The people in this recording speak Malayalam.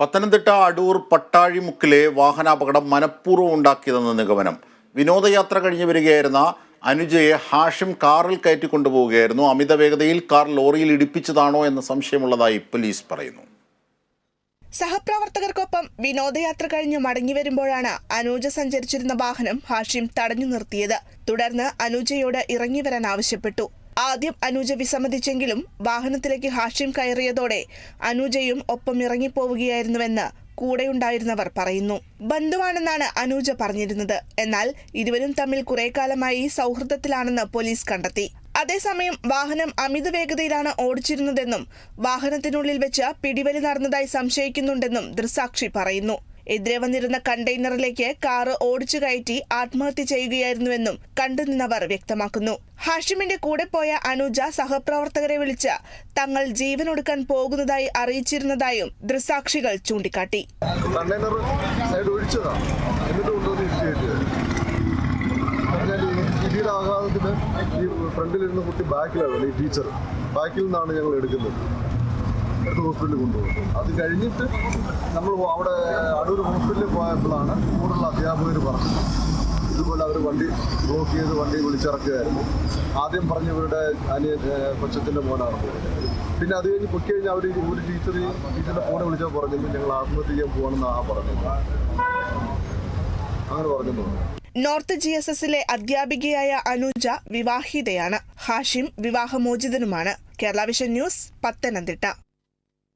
പത്തനംതിട്ട അടൂർ പട്ടാഴിമുക്കിലെ വാഹനാപകടം മനഃപൂർവം ഉണ്ടാക്കിയതെന്ന് നിഗമനം. വിനോദയാത്ര കഴിഞ്ഞ് വരികയായിരുന്ന അനുജയെ ഹാഷിം കാറിൽ കയറ്റി കൊണ്ടുപോവുകയായിരുന്നു. അമിത വേഗതയിൽ കാർ ലോറിയിൽ ഇടിപ്പിച്ചതാണോ എന്ന സംശയമുള്ളതായി പോലീസ് പറയുന്നു. സഹപ്രവർത്തകർക്കൊപ്പം വിനോദയാത്ര കഴിഞ്ഞ് മടങ്ങി വരുമ്പോഴാണ് അനൂജ സഞ്ചരിച്ചിരുന്ന വാഹനം ഹാഷിം തടഞ്ഞു നിർത്തിയത്. തുടർന്ന് അനൂജയോട് ഇറങ്ങി വരാൻ ആവശ്യപ്പെട്ടു. ആദ്യം അനൂജ വിസമ്മതിച്ചെങ്കിലും വാഹനത്തിലേക്ക് ഹാഷിം കയറിയതോടെ അനൂജയും ഒപ്പം ഇറങ്ങിപ്പോവുകയായിരുന്നുവെന്ന് കൂടെയുണ്ടായിരുന്നവർ പറയുന്നു. ബന്ധുവാണെന്നാണ് അനൂജ പറഞ്ഞിരുന്നത്. എന്നാൽ ഇരുവരും തമ്മിൽ കുറെ കാലമായി സൗഹൃദത്തിലാണെന്ന് പോലീസ് കണ്ടെത്തി. അതേസമയം വാഹനം അമിത വേഗതയിലാണ് ഓടിച്ചിരുന്നതെന്നും വാഹനത്തിനുള്ളിൽ വെച്ച് പിടിവലി നടന്നതായി സംശയിക്കുന്നുണ്ടെന്നും ദൃസാക്ഷി പറയുന്നു. എതിരെ വന്നിരുന്ന കണ്ടെയ്നറിലേക്ക് കാറ് ഓടിച്ചു കയറ്റി ആത്മഹത്യ ചെയ്യുകയായിരുന്നുവെന്നും കണ്ടുനിന്നവർ വ്യക്തമാക്കുന്നു. ഹാഷിമിന്റെ കൂടെ പോയ അനുജ സഹപ്രവർത്തകരെ വിളിച്ച് തങ്ങൾ ജീവനൊടുക്കാൻ പോകുന്നതായി അറിയിച്ചിരുന്നതായും ദൃസാക്ഷികൾ ചൂണ്ടിക്കാട്ടി. ഫ്രണ്ടിലിരുന്ന കുട്ടി ബാക്കിലാണ് ഈ ടീച്ചർ ബാക്കിൽ നിന്നാണ് ഞങ്ങൾ എടുക്കുന്നത്. എടുത്ത് ഹോസ്പിറ്റലിൽ കൊണ്ടുപോകും. അത് കഴിഞ്ഞിട്ട് നമ്മൾ അവിടെ അടൂർ ഹോസ്പിറ്റലിൽ പോയപ്പോഴാണ് കൂടുതലുള്ള അധ്യാപകർ പറഞ്ഞത്. ഇതുപോലെ അവർ വണ്ടി ബ്ലോക്ക് ചെയ്ത് വണ്ടി വിളിച്ചിറക്കുകയായിരുന്നു. ആദ്യം പറഞ്ഞവരുടെ അനിയൻ കൊച്ചത്തിന്റെ മോനാണ് പിന്നെ അത് കഴിഞ്ഞ് പൊക്കി കഴിഞ്ഞാൽ അവർ ഒരു ടീച്ചർ ടീച്ചറിന്റെ ഫോനെ വിളിച്ചാൽ പറഞ്ഞത് ഞങ്ങൾ ആത്മഹത്യ ചെയ്യാൻ പോകണമെന്നാണ് പറഞ്ഞു അങ്ങനെ പറഞ്ഞു നോർത്ത് ജി എസ് എസിലെ അധ്യാപികയായ അനുജ വിവാഹിതയാണ്. Hashim വിവാഹമോചിതനുമാണ്. Kerala vision news Pathanamthitta.